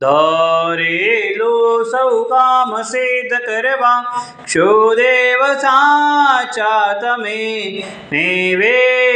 ધરેલું સૌ કામ સિદ્ધ કરવા ક્ષુદેવ સાચા તમે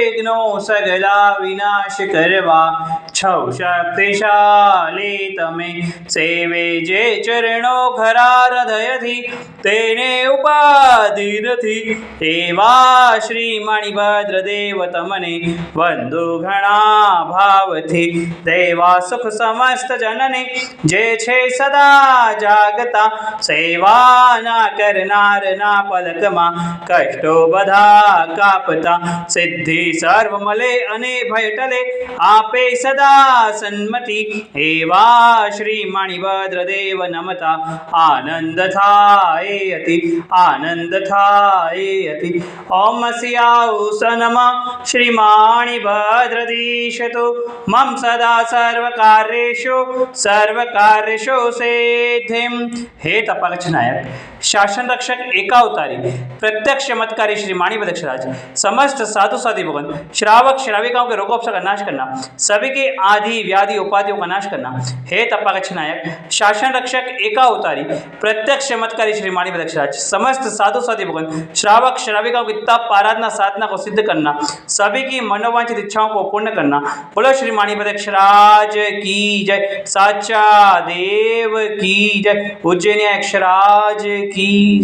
નિવેગ્નો સગલા વિનાશ કરવા છૌ શક્તિશાલી તમે સેવે જે ચરણો ખરા હૃદયથી, તેને ઉપાધિ નથી એવા શ્રી મણિભદ્ર દેવ તમને વંદુ ઘણા ભાવથી દેવા સુખ સમસ્ત જનને જે છે સદા જાગતા સેવાના કરનારના પલકમાં કષ્ટો બધા કાપતા, સિદ્ધિ સર્વ મળે અને ભય ટલે આપે સદા સન્મતિ. એવા શ્રી મણિભદ્ર દેવ નમતા. આનંદ થાય અતિ, આનંદ થાય અતિ. ઓમ સ્યાઉ સનમાં શ્રી મણિભદ્રદીશતુ. મમ સદા સર્વકાર્યેષુ સર્વકાર્યેષુ સિદ્ધિમ. હે નાયક शासन रक्षक एका अवतारी प्रत्यक्ष चमत्कारी श्री माणिपद अक्षराज समस्त साधु साधु भगवान श्रावक, श्राविकाओं के रोगोपसर का नाश करना. सभी के आदि, व्याधि, उपाधियों का नाश करना. हे तपाक्ष नायक, शासन रक्षक एका अवतारी प्रत्यक्ष चमत्कारी श्री माणिपद समस्त साधु साधु भगवान श्रावक, श्राविकाओं की तप, आराधना, साधना को सिद्ध करना. सभी की मनोवांछित इच्छाओं को पूर्ण करना. बोलो श्री माणिपद की जय. साचा देव की जय. उज्जैन अक्षराज की की